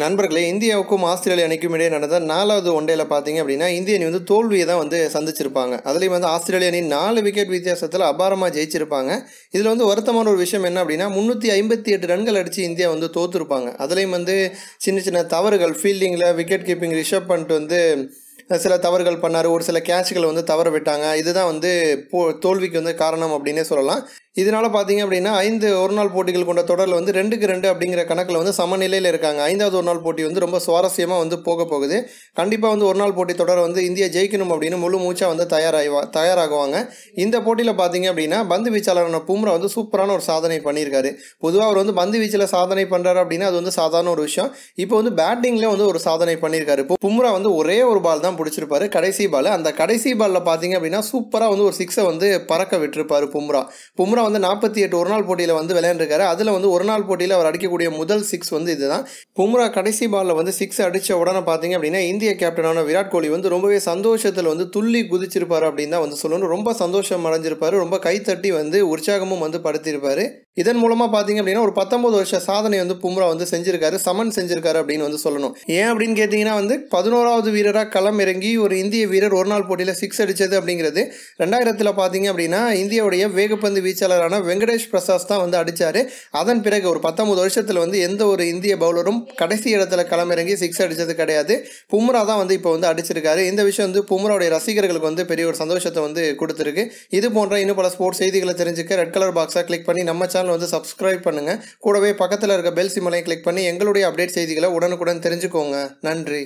நண்பர்களே இந்தியாவுக்கும் ஆஸ்திரேலியா அணிக்கும் இடையே நடந்த நாலாவது ஒன்டேல பார்த்தீங்க அப்படின்னா இந்திய அணி வந்து தோல்வியை தான் வந்து சந்திச்சிருப்பாங்க. அதுலேயும் வந்து ஆஸ்திரேலிய அணி நாலு விக்கெட் வித்தியாசத்தில் அபாரமாக ஜெயிச்சிருப்பாங்க. இதில் வந்து வருத்தமான ஒரு விஷயம் என்ன அப்படின்னா முந்நூற்றி ஐம்பத்தி எட்டு ரன்கள் அடித்து இந்தியா வந்து தோற்றுருப்பாங்க அதுலேயும் வந்து சின்ன சின்ன தவறுகள் ஃபீல்டிங்கில் விக்கெட் கீப்பிங் ரிஷப் பண்ணிட்டு வந்து சில தவறுகள் பண்ணார். ஒரு சில கேட்ச்களை வந்து தவற விட்டாங்க. இதுதான் வந்து போ தோல்விக்கு வந்து காரணம் அப்படின்னே சொல்லலாம். இதனால் பார்த்தீங்க அப்படின்னா ஐந்து ஒரு நாள் போட்டிகள் கொண்ட தொடரில் வந்து ரெண்டுக்கு ரெண்டு அப்படிங்கிற கணக்கில் வந்து சமநிலையில் இருக்காங்க. ஐந்தாவது ஒரு நாள் போட்டி வந்து ரொம்ப சுவாரஸ்யமாக வந்து போக போகுது. கண்டிப்பாக வந்து ஒரு நாள் போட்டி தொடரை வந்து இந்தியா ஜெயிக்கணும் அப்படின்னு முழு மூச்சாக வந்து தயாராகி தயாராகுவாங்க. இந்த போட்டியில் பார்த்தீங்க அப்படின்னா பந்து வீச்சாளரான பும்ரா வந்து சூப்பரான ஒரு சாதனை பண்ணியிருக்காரு. பொதுவாக அவர் வந்து பந்து வீச்சில் சாதனை பண்ணுறாரு அப்படின்னா அது வந்து சாதாரண ஒரு விஷயம். இப்போ வந்து பேட்டிங்கில் வந்து ஒரு சாதனை பண்ணியிருக்காரு. இப்போ பும்ரா வந்து ஒரே ஒரு பால் தான் பிடிச்சிருப்பாரு கடைசி பால். அந்த கடைசி பாலில் பார்த்தீங்க அப்படின்னா சூப்பராக வந்து ஒரு சிக்ஸை வந்து பறக்க விட்டுருப்பார் பும்ரா. பும்ரா வந்து நாற்பத்தி எட்டு ஒரு நாள் போட்டியில் வந்து விளையாண்டுருக்காரு. அதில் வந்து ஒரு நாள் போட்டியில் அவர் அடிக்கக்கூடிய முதல் சிக்ஸ் வந்து இதுதான். பும்ரா கடைசி பாலில் வந்து சிக்ஸ் அடித்த உடனே பார்த்தீங்க அப்படின்னா இந்திய கேப்டனான விராட் கோலி வந்து ரொம்பவே சந்தோஷத்தில் வந்து துள்ளி குதிச்சிருப்பார் அப்படின்னு தான் வந்து சொல்லணும். ரொம்ப சந்தோஷம் அடைஞ்சிருப்பார். ரொம்ப கைத்தட்டி வந்து உற்சாகமும் வந்து படுத்தியிருப்பார் இதன் மூலமாக பார்த்தீங்க அப்படின்னா ஒரு பத்தொன்பது வருஷ சாதனை வந்து பும்ரா வந்து செஞ்சிருக்காரு சமன் செஞ்சிருக்காரு அப்படின்னு வந்து சொல்லணும். ஏன் அப்படின்னு கேட்டிங்கன்னா வந்து பதினோராவது வீரராக களம் இறங்கி ஒரு இந்திய வீரர் ஒரு நாள் போட்டியில் சிக்ஸ் அடித்தது அப்படிங்கிறது ரெண்டாயிரத்தில் பார்த்தீங்க அப்படின்னா இந்தியாவுடைய வேகப்பந்து வீச்சாளரான வெங்கடேஷ் பிரசாத் தான் வந்து அடித்தார் அதன் பிறகு ஒரு பத்தொன்பது வருஷத்தில் வந்து எந்த ஒரு இந்திய பவுலரும் கடைசி இடத்துல களமிறங்கி சிக்ஸ் அடித்தது கிடையாது. பும்ரா தான் வந்து இப்போ வந்து அடிச்சிருக்காரு. இந்த விஷயம் வந்து பும்ராவுடைய ரசிகர்களுக்கு வந்து பெரிய ஒரு சந்தோஷத்தை வந்து கொடுத்துருக்கு. இது போன்ற இன்னும் பல ஸ்போர்ட்ஸ் செய்திகளை தெரிஞ்சுக்க ரெட் கலர் பாக்ஸாக கிளிக் பண்ணி நம்ம சேனல் வந்து சப்ஸ்கிரைப் பண்ணுங்கள் கூடவே பக்கத்தில் இருக்க பெல் சிம்மலையும் கிளிக் பண்ணி எங்களுடைய அப்டேட் செய்திகளை உடனுக்குடன் தெரிஞ்சுக்கோங்க. நன்றி.